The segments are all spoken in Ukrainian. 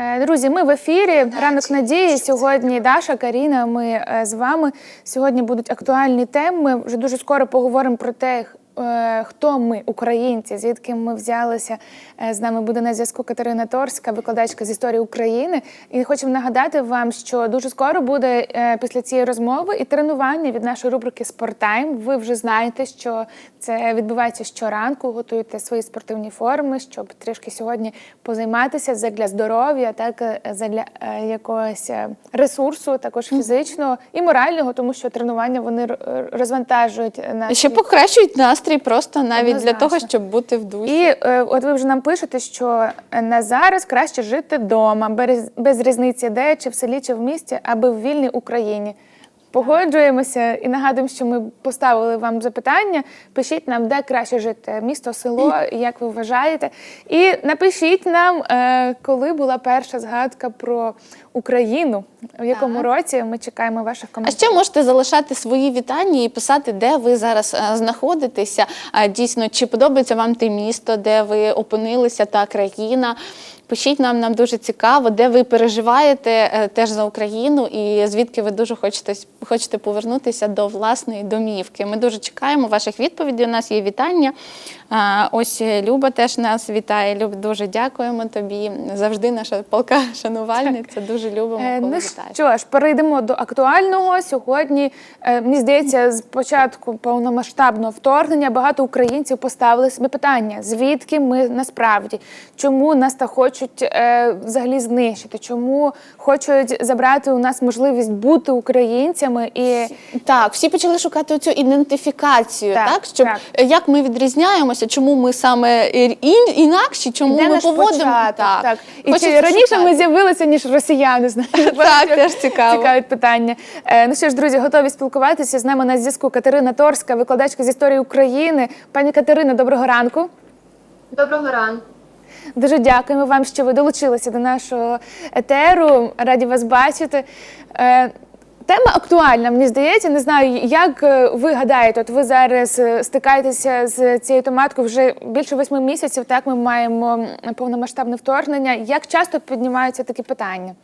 Е, Друзі, ми в ефірі. Ранок надії. Сьогодні Даша, Каріна. Ми е, з вами. Сьогодні будуть актуальні теми. Ми вже дуже скоро поговоримо про те, хто ми, українці, звідки ми взялися. Е, З нами буде на зв'язку Катерина Торська, викладачка з історії України. І хочемо нагадати вам, що дуже скоро буде е, після цієї розмови і тренування від нашої рубрики Спорттайм. Ви вже знаєте, що це відбувається щоранку. Готуєте свої спортивні форми, щоб трішки сьогодні позайматися задля здоров'я, так е, е, якогось е, ресурсу, також фізичного і морального, тому що тренування вони розвантажують нас. Ще покращують настрій просто навіть для Однозначно. того, щоб бути в душі. І е, от ви вже нам пишете, що е, на зараз краще жити вдома, без, без різниці, де чи в селі, чи в місті, аби в вільній Україні. Погоджуємося і нагадуємо, що ми поставили вам запитання. Пишіть нам, де краще жити, місто, село, як ви вважаєте. І напишіть нам, е, коли була перша згадка про Україну, в якому році ми чекаємо ваших А ще можете залишати свої вітання і писати, де ви зараз е, знаходитеся. Дійсно, чи подобається вам те місто, де ви опинилися, та країна. Пишіть нам, нам дуже цікаво, де ви переживаєте е, теж за Україну і звідки ви дуже хочете, хочете повернутися до власної домівки. Ми дуже чекаємо ваших відповідей. У нас є вітання. Ось Люба теж нас вітає. Люб, дуже дякуємо тобі. Завжди наша полка шанувальниця. Дуже любимо, Е, Ну вітаєш. що ж, перейдемо до актуального. Сьогодні, е, мені здається, з початку повномасштабного вторгнення багато українців поставили собі питання, звідки ми насправді, чому нас так хочуть е, взагалі знищити, чому хочуть забрати у нас можливість бути українцями і Так, всі почали шукати цю ідентифікацію, Так, так, щоб так. е, як ми відрізняємося, чому ми саме ін, інакші, чому де ми наш поводимо початок, так. І Хочеться чи раніше шукати. ми з'явилися, ніж росіяни? Знаєте, Так, теж цікаво. Цікавить питання. Е, ну що ж, друзі, готові спілкуватися з нами на зв'язку Катерина Торська, викладачка з історії України. Пані Катерина, доброго ранку. Доброго ранку. Дуже дякуємо вам, що ви долучилися до нашого етеру. Раді вас бачити. Е, Тема актуальна, мені здається. Не знаю, як е, ви гадаєте, от ви зараз е, стикаєтеся з цією тематикою вже більше восьми місяців. Так ми маємо повномасштабне вторгнення. Як часто піднімаються такі питання?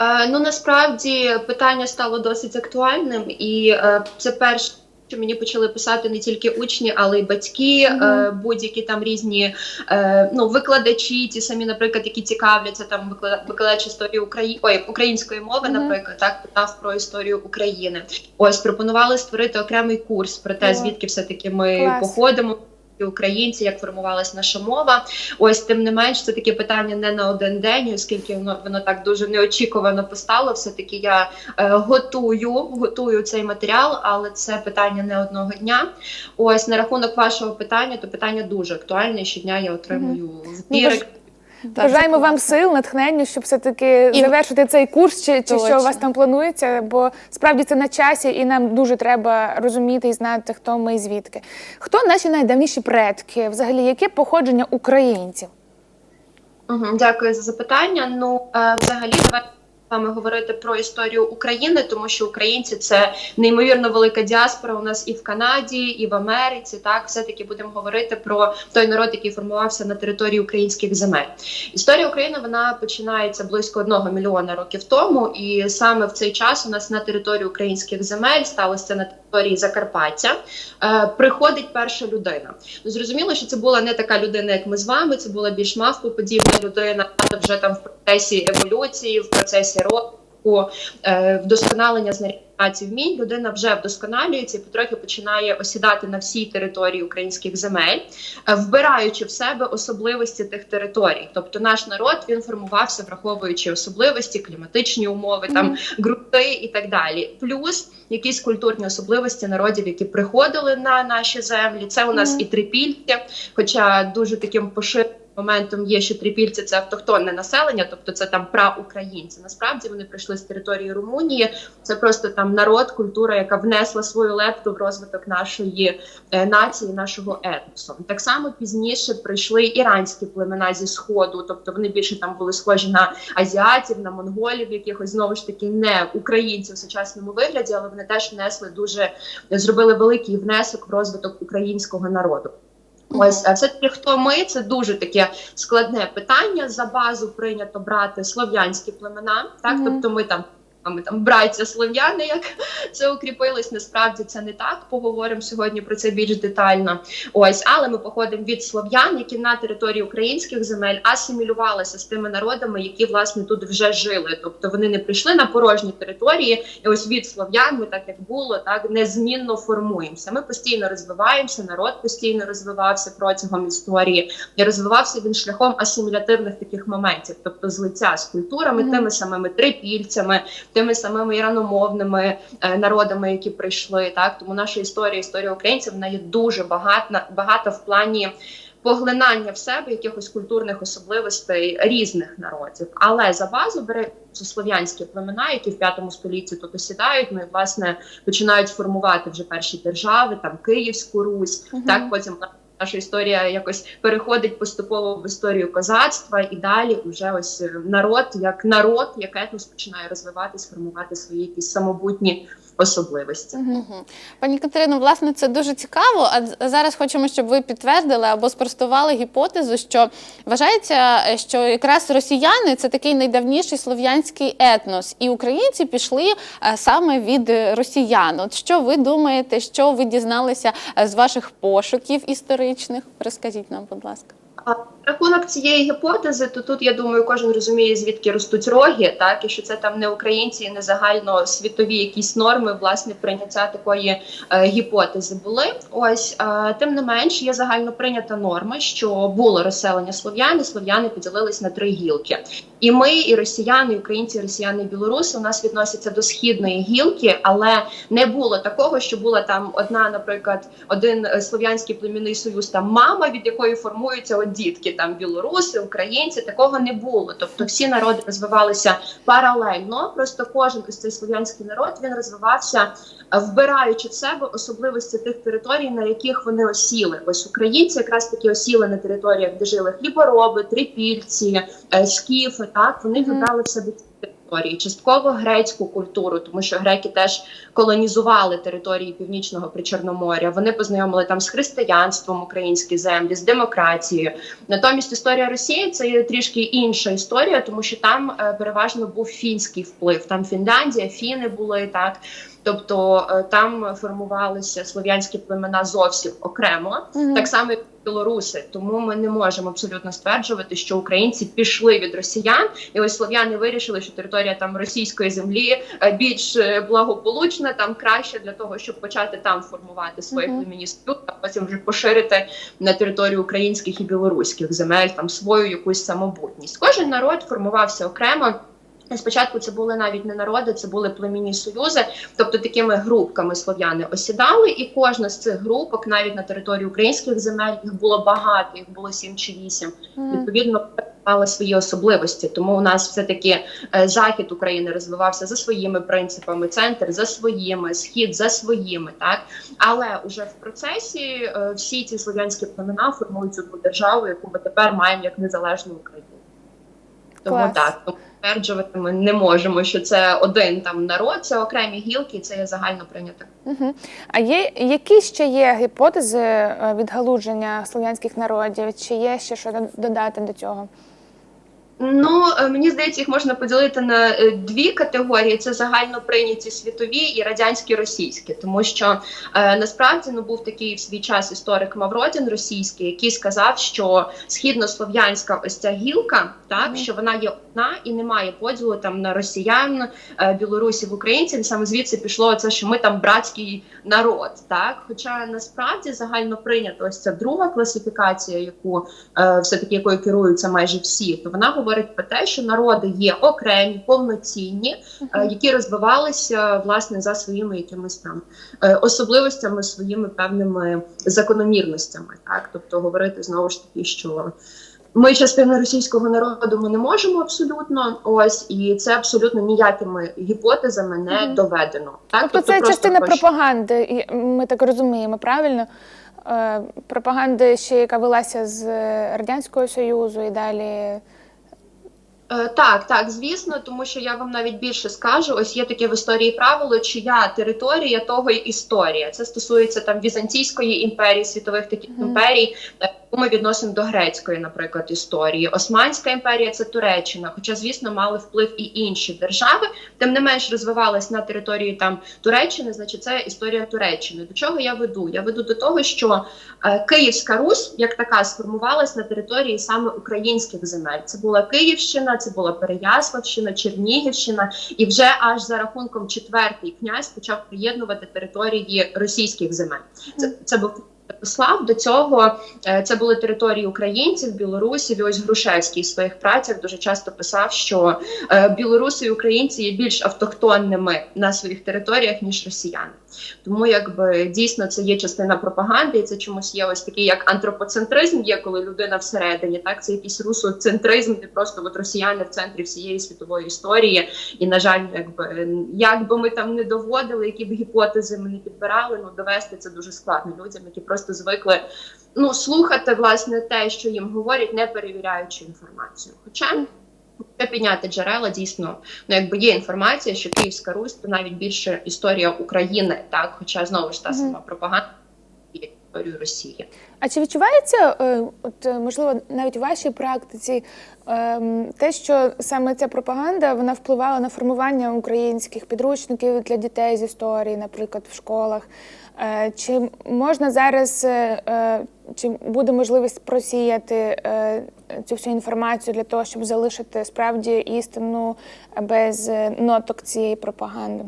Е, ну насправді питання стало досить актуальним, і е, це перше. Що мені почали писати не тільки учні, але й батьки, е, будь-які там різні е, ну, викладачі, ті самі, наприклад, які цікавляться там виклада- викладач історії Украї... Ой, української мови, Мгм. наприклад, так питав про історію України. Ось пропонували створити окремий курс про те, звідки все таки ми клас. походимо. І Українці, як формувалась наша мова, ось тим не менш, це таке питання не на один день, оскільки воно воно так дуже неочікувано постало. Все таки я е, готую, готую цей матеріал, але це питання не одного дня. Ось на рахунок вашого питання, то питання дуже актуальне. Щодня я отримую Ну, збіри. баж- Бажаємо вам сил, натхнення, щоб все таки І- завершити цей курс, чи, чи що у вас там планується, бо справді це на часі, і нам дуже треба розуміти і знати, хто ми і звідки. Хто наші найдавніші предки, взагалі, яке походження українців? Угу, дякую за запитання. Ну е, взагалі, давайте вами говорити про історію України, тому що українці це неймовірно велика діаспора. У нас і в Канаді, і в Америці. Так, все таки будемо говорити про той народ, який формувався на території українських земель. Історія України вона починається близько одного мільйона років тому, і саме в цей час у нас на території українських земель сталося на території Закарпаття. Е, приходить перша людина. Ну, зрозуміло, що це була не така людина, як ми з вами. Це була більш мавпоподібна людина, але вже там в процесі еволюції, в процесі розвитку, е, вдосконалення знарядь вмінь. Людина вже вдосконалюється і потрохи починає осідати на всій території українських земель, е, вбираючи в себе особливості тих територій. Тобто наш народ він формувався, враховуючи особливості, кліматичні умови, там ґрунти і так далі. Плюс якісь культурні особливості народів, які приходили на наші землі. Це у нас Мгм. і трипільці, хоча дуже таким поширеним моментом є, що трипільці це автохтонне населення, тобто це там праукраїнці. Насправді вони прийшли з території Румунії. Це просто там народ, культура, яка внесла свою лепту в розвиток нашої е, нації, нашого етносу. Так само пізніше прийшли іранські племена зі сходу, тобто вони більше там були схожі на азіатів, на монголів, якихось знову ж таки не українців в сучасному вигляді, але вони теж внесли дуже зробили великий внесок в розвиток українського народу. Ось все таки, хто ми? Це дуже таке складне питання. За базу прийнято брати слов'янські племена. Так, Мгм. тобто ми там. А Ми там браття слов'яни, як це укріпилось. Насправді це не так. Поговоримо сьогодні про це більш детально. Ось, але ми походимо від слов'ян, які на території українських земель асимілювалися з тими народами, які власне тут вже жили. Тобто вони не прийшли на порожні території. І ось від слов'ян ми так як було, так незмінно формуємося. Ми постійно розвиваємося, народ постійно розвивався протягом історії і розвивався він шляхом асимілятивних таких моментів, тобто злиття з культурами, Мгм. тими самими трипільцями, тими самими іраномовними е, народами, які прийшли. Так тому наша історія, історія українців, вона є дуже багата, багата в плані. Поглинання в себе якихось культурних особливостей різних народів, але за базу бере це слов'янські племена, які в п'ятому столітті тут осідають. Ну і власне починають формувати вже перші держави, там Київську Русь. Мгм. Так потім наша історія якось переходить поступово в історію козацтва, і далі вже ось е, народ, як народ, як етнос починає розвиватись, формувати свої якісь самобутні особливості. Пані Катерино, власне, це дуже цікаво. А зараз хочемо, щоб ви підтвердили або спростували гіпотезу, що вважається, е, що якраз росіяни це такий найдавніший слов'янський етнос, і українці пішли е, саме від росіян. От що ви думаєте, що ви дізналися е, з ваших пошуків історичних? Розкажіть нам, будь ласка. Рахунок цієї гіпотези, то тут я думаю, кожен розуміє, звідки ростуть роги, так і що це там не українці, і не загально світові якісь норми власне прийняття такої е, гіпотези були. Ось е, тим не менш, є загально прийнята норма, що було розселення слов'ян, і слов'яни поділились на три гілки. І ми, і росіяни, і українці, і росіяни, і білоруси у нас відносяться до східної гілки, але не було такого, що була там одна, наприклад, один е, слов'янський племінний союз, там мама, від якої формуються от дітки, там білоруси, українці. Такого не було. Тобто всі народи розвивалися паралельно. Просто кожен із цей слов'янський народ він розвивався, е, вбираючи в себе особливості тих територій, на яких вони осіли. Ось українці якраз таки осіли на територіях, де жили хлібороби, трипільці, е, скіфи. Так вони вибрали в себе території, частково грецьку культуру, тому що греки теж колонізували території північного причорноморя. Вони познайомили там з християнством українські землі, з демократією. Натомість історія Росії це є трішки інша історія, тому що там е, переважно був фінський вплив. Там Фінляндія, фіни були так. Тобто е, там формувалися слов'янські племена зовсім окремо, Мгм. так само як білоруси. Тому ми не можемо абсолютно стверджувати, що українці пішли від росіян, і ось слов'яни вирішили, що територія там російської землі е, більш е, благополучна, там краще для того, щоб почати там формувати свої Мгм. племінні спілки, а потім вже поширити на територію українських і білоруських земель там свою якусь самобутність. Кожен народ формувався окремо. І Спочатку це були навіть не народи, це були племінні союзи, тобто такими групками слов'яни осідали, і кожна з цих групок, навіть на території українських земель, їх було багато, їх було сім чи вісім. Мгм. Відповідно, мали свої особливості. Тому у нас все таки захід України розвивався за своїми принципами, центр за своїми, схід за своїми, так але уже в процесі е, всі ці слов'янські племена формують одну державу, яку ми тепер маємо як незалежну Україну. Тому Клас. так, тому стверджувати ми не можемо, що це один там народ, це окремі гілки, це є загально прийнято. Угу. А є які ще є гіпотези відгалуження відгалудження слов'янських народів? Чи є ще що до- додати до цього? Ну е, мені здається, їх можна поділити на е, дві категорії: це загально прийняті світові і радянські російські, тому що е, насправді ну був такий в свій час історик Мавродін російський, який сказав, що східнослов'янська ось ця гілка, так Мгм. що вона є одна і немає поділу там на росіян, е, білорусів, українців. Саме звідси пішло це, що ми там братський народ. Так, хоча насправді загально прийнята ось ця друга класифікація, яку е, все таки якою керуються майже всі, то вона говорить про те, що народи є окремі, повноцінні, е, які розвивалися власне за своїми якимись там е, особливостями, своїми певними закономірностями. Так, тобто говорити знову ж таки, що. Ми частина російського народу ми не можемо абсолютно ось, і це абсолютно ніякими гіпотезами не Мгм. доведено. Так, Тобто це частина про пропаганди, і ми так розуміємо, правильно? Е, Пропаганди ще, яка велася з Радянського Союзу і далі Так, так, звісно, тому що я вам навіть більше скажу. Ось є таке в історії правило, чия територія, того й історія. Це стосується там Візантійської імперії, світових таких Мгм. імперій, е, яку ми відносимо до грецької, наприклад, історії. Османська імперія це Туреччина, хоча, звісно, мали вплив і інші держави, тим не менш розвивалась на території там Туреччини, значить, це історія Туреччини. До чого я веду? Я веду до того, що е, Київська Русь як така сформувалась на території саме українських земель. Це була Київщина, це була Переяславщина, Чернігівщина, і вже аж за рахунком четвертий князь почав приєднувати території російських земель. Це, це був Святослав. До цього е, це були території українців, білорусів. І ось Грушевський в своїх працях дуже часто писав, що е, білоруси і українці є більш автохтонними на своїх територіях ніж росіяни. Тому якби дійсно це є частина пропаганди, і це чомусь є ось такий як антропоцентризм, є коли людина всередині. Так це якийсь русоцентризм, де просто от росіяни в центрі всієї світової історії. І на жаль, якби як би ми там не доводили, які б гіпотези ми не підбирали, ну довести це дуже складно людям, які просто звикли ну слухати власне те, що їм говорять, не перевіряючи інформацію. Хоча це підняти джерела, дійсно, ну якби є інформація, що Київська Русь це навіть більше історія України, так, хоча знову ж та сама пропаганда є історію Росії. А чи відчувається, е, от е, можливо, навіть у вашій практиці ем, те, що саме ця пропаганда вона впливала на формування українських підручників для дітей з історії, наприклад, в школах? Е, Чи можна зараз, чи буде можливість просіяти цю всю інформацію для того, щоб залишити справді істину без ноток цієї пропаганди?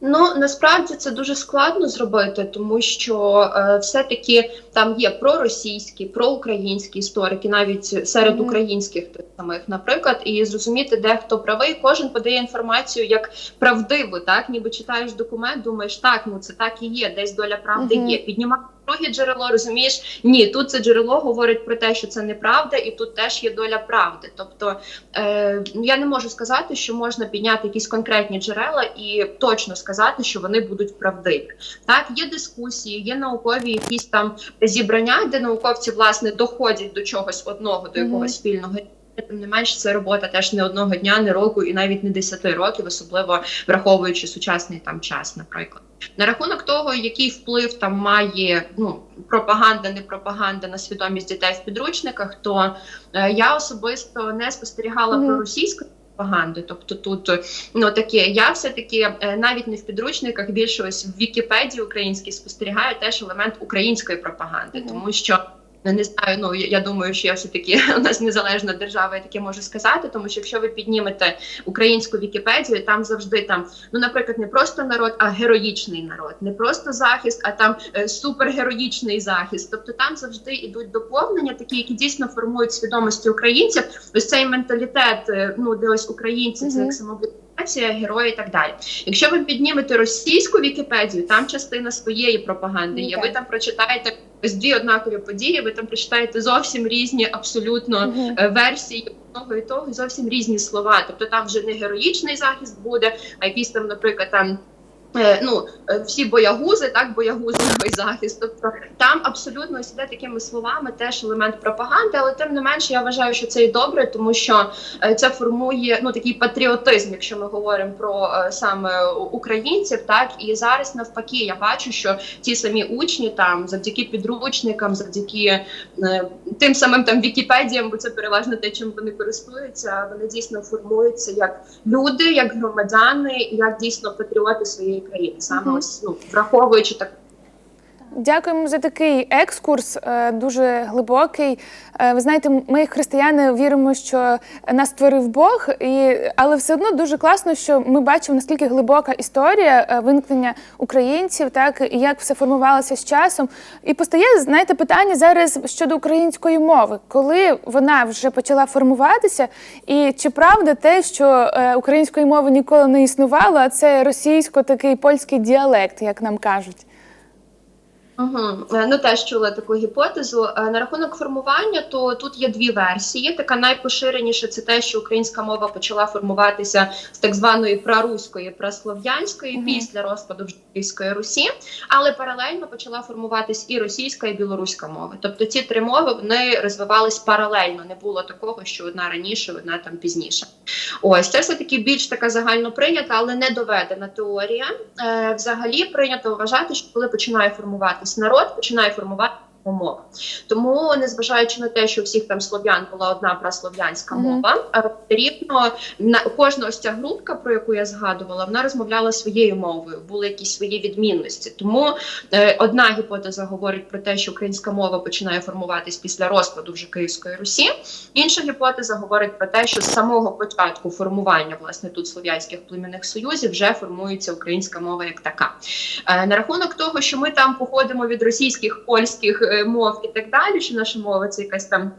Ну насправді це дуже складно зробити, тому що е, все-таки там є проросійські, проукраїнські історики, навіть серед українських тих самих, наприклад, і зрозуміти, де хто правий, кожен подає інформацію як правдиву, так? Ніби читаєш документ, думаєш, так ну це так і є, десь доля правди є. Піднімаєш друге джерело, розумієш, ні, тут це джерело говорить про те, що це неправда, і тут теж є доля правди. Тобто е, я не можу сказати, що можна підняти якісь конкретні джерела і точно сказати, що вони будуть правдиві. Так, є дискусії, є наукові якісь там зібрання, де науковці власне доходять до чогось одного, до якогось спільного. Тим не менш, це робота теж не одного дня, не року і навіть не десяти років, особливо враховуючи сучасний там час, наприклад. На рахунок того, який вплив там має ну пропаганда, не пропаганда на свідомість дітей в підручниках, то е, я особисто не спостерігала Мгм. про російську пропаганду. Тобто тут ну таке, я все таки навіть не в підручниках, більше ось в Вікіпедії українській спостерігаю теж елемент української пропаганди, Мгм. тому що. Не знаю, ну я думаю, що я все таки у нас незалежна держава, я таке можу сказати. Тому що якщо ви піднімете українську Вікіпедію, там завжди там, ну наприклад, не просто народ, а героїчний народ, не просто захист, а там е, супергероїчний захист. Тобто там завжди йдуть доповнення, такі, які дійсно формують свідомості українців. Ось цей менталітет, е, ну де ось українці, це як самобутація, герої і так далі. Якщо ви піднімете російську Вікіпедію, там частина своєї пропаганди Ну, є. Ви там прочитаєте ось дві однакові події. Ви там прочитаєте зовсім різні абсолютно е, версії того і того, зовсім різні слова. Тобто там вже не героїчний захист буде, а якийсь там, наприклад, там. Е, Ну, е, всі боягузи, так, боягузовий захист. Тобто там абсолютно ось іде такими словами теж елемент пропаганди, але тим не менше я вважаю, що це і добре, тому що е, це формує ну такий патріотизм, якщо ми говоримо про саме українців, так і зараз навпаки, я бачу, що ті самі учні там завдяки підручникам, завдяки тим самим там Вікіпедіям, бо це переважно те, чим вони користуються. Вони дійсно формуються як люди, як громадяни, як дійсно патріоти своєї країни, саме Мгм. ось ну враховуючи так. Дякуємо за такий екскурс, е, дуже глибокий. Е, Ви знаєте, ми, християни, віримо, що нас створив Бог, і, але все одно дуже класно, що ми бачимо, наскільки глибока історія е, виникнення українців, так і як все формувалося з часом. І постає, знаєте, питання зараз щодо української мови, коли вона вже почала формуватися, і чи правда те, що української мови ніколи не існувало, а це російсько такий польський діалект, як нам кажуть. Угу. Ну теж чула таку гіпотезу. Е, На рахунок формування, то тут є дві версії. Така найпоширеніша це те, що українська мова почала формуватися з так званої праруської, праслов'янської Мгм. після розпаду Київської Русі, але паралельно почала формуватись і російська, і білоруська мова. Тобто ці три мови вони розвивались паралельно. Не було такого, що одна раніше, одна там пізніше. Ось це все таки більш така загально прийнята, але не доведена теорія. Е, взагалі прийнято вважати, що коли починає формуватись народ, починає формувати мова. Тому, незважаючи на те, що у всіх там слов'ян була одна праслов'янська Мгм. мова, е, рівно на кожна ось ця групка, про яку я згадувала, вона розмовляла своєю мовою, були якісь свої відмінності. Тому е, одна гіпотеза говорить про те, що українська мова починає формуватись після розпаду вже Київської Русі. Інша гіпотеза говорить про те, що з самого початку формування власне тут слов'янських племінних союзів вже формується українська мова як така. Е, На рахунок того, що ми там походимо від російських, польських е, мов і так далі, що наша мова це якась там.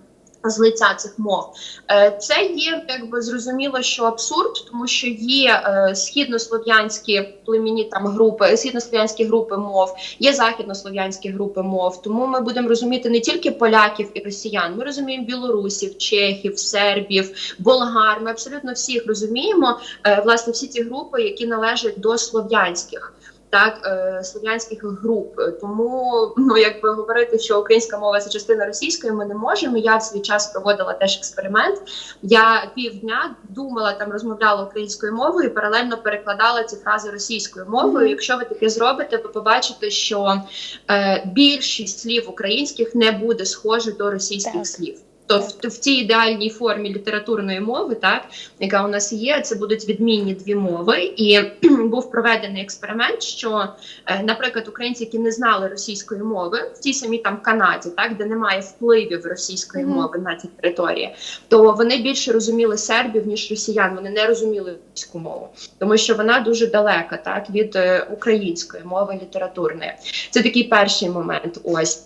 Злиття цих мов Е, це є якби зрозуміло, що абсурд, тому що є е, східнослов'янські племінні там групи, східнослов'янські групи мов, є західнослов'янські групи мов. Тому ми будемо розуміти не тільки поляків і росіян, ми розуміємо білорусів, чехів, сербів, болгар. Ми абсолютно всіх розуміємо. е, власне всі ці групи, які належать до слов'янських. Так, е, слов'янських груп, тому ну якби говорити, що українська мова це частина російської, ми не можемо. Я в свій час проводила теж експеримент. Я півдня думала там, розмовляла українською мовою, і паралельно перекладала ці фрази російською мовою. Якщо ви таке зробите, ви побачите, що е, більшість слів українських не буде схоже до російських Так. слів. То в, в цій ідеальній формі літературної мови, так яка у нас є, це будуть відмінні дві мови, і був проведений експеримент, що, е, наприклад, українці, які не знали російської мови, в тій самій там Канаді, так де немає впливів російської Мгм. мови на ці території, то вони більше розуміли сербів ніж росіян. Вони не розуміли російську мову, тому що вона дуже далека, так від е, української мови літературної. Це такий перший момент. Ось.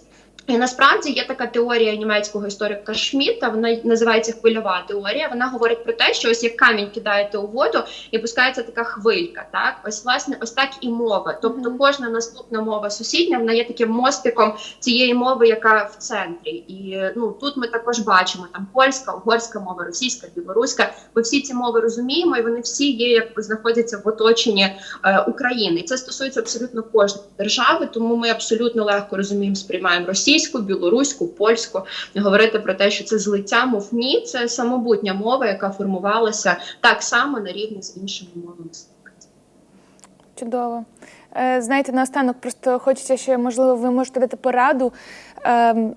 І насправді є така теорія німецького історика Шмідта, вона називається хвильова теорія. Вона говорить про те, що ось як камінь кидаєте у воду і пускається така хвилька. Так, ось власне, ось так і мова. Тобто, кожна наступна мова сусідня вона є таким мостиком цієї мови, яка в центрі. І ну тут ми також бачимо там польська, угорська мова, російська, білоруська. Ми всі ці мови розуміємо, і вони всі є, якби знаходяться в оточенні е, України. І це стосується абсолютно кожної держави, тому ми абсолютно легко розуміємо, сприймаємо російську, білоруську, польську. Говорити про те, що це злиття мов ні, це самобутня мова, яка формувалася так само на рівні з іншими мовами. Чудово. Е, Знаєте, наостанок просто хочеться ще, можливо, ви можете дати пораду, ем,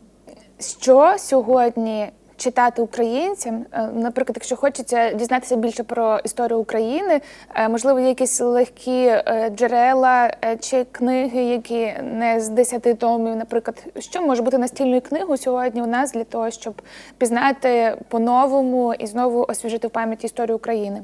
що сьогодні читати українцям. Е, Наприклад, якщо хочеться дізнатися більше про історію України, е, можливо, є якісь легкі е, джерела чи книги, які не з 10 томів, наприклад, що може бути настільною книгою сьогодні у нас для того, щоб пізнати по-новому і знову освіжити в пам'яті історію України.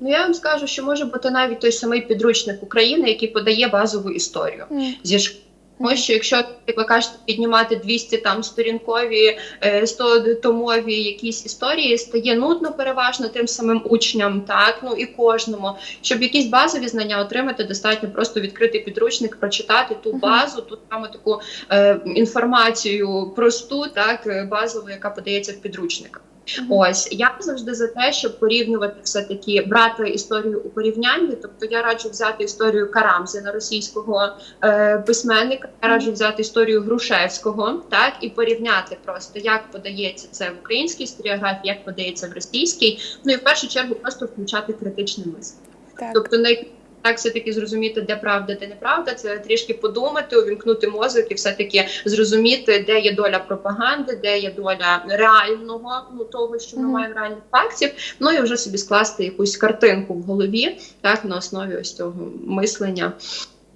Ну я вам скажу, що може бути навіть той самий підручник України, який подає базову історію зі школи. Тому що якщо як ви кажете, піднімати 200 там сторінкові, е, 100 томові якісь історії, стає нудно переважно тим самим учням, так ну і кожному. Щоб якісь базові знання отримати, достатньо просто відкрити підручник, прочитати ту базу, ту саме таку е, інформацію просту, так е, базову, яка подається в підручниках. Ось я завжди за те, щоб порівнювати все таки брати історію у порівнянні. Тобто я раджу взяти історію Карамзіна, російського е, письменника. Я раджу взяти історію Грушевського, так і порівняти просто як подається це в українській історіографії, як подається в російській. Ну і в першу чергу просто включати критичне мислення. Тобто не так все-таки зрозуміти, де правда, де неправда, це трішки подумати, увімкнути мозок і все-таки зрозуміти, де є доля пропаганди, де є доля реального, ну того, що ми Мгм. маємо реальних фактів. Ну і вже собі скласти якусь картинку в голові, так на основі ось цього мислення,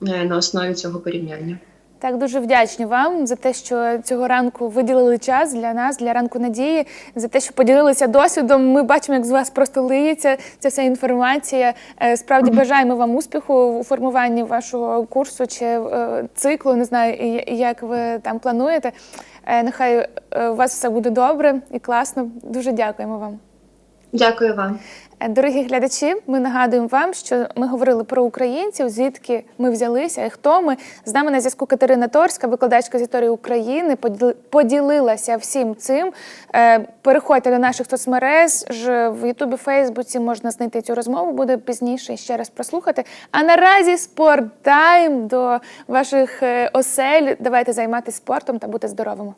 е, на основі цього порівняння. Так, дуже вдячні вам за те, що цього ранку виділили час для нас, для ранку надії, за те, що поділилися досвідом. Ми бачимо, як з вас просто лиється ця вся інформація. Е, Справді бажаємо вам успіху у формуванні вашого курсу чи е, циклу. Не знаю, як ви там плануєте. Е, Нехай у вас все буде добре і класно. Дуже дякуємо вам. Дякую вам. Е, Дорогі глядачі, ми нагадуємо вам, що ми говорили про українців, звідки ми взялися і хто ми. З нами на зв'язку Катерина Торська, викладачка з історії України, поділи- поділилася всім цим. Е, Переходьте до наших соцмереж в Ютубі, Фейсбуці можна знайти цю розмову, буде пізніше ще раз прослухати. А наразі спорттайм до ваших е, осель. Давайте займатися спортом та бути здоровими.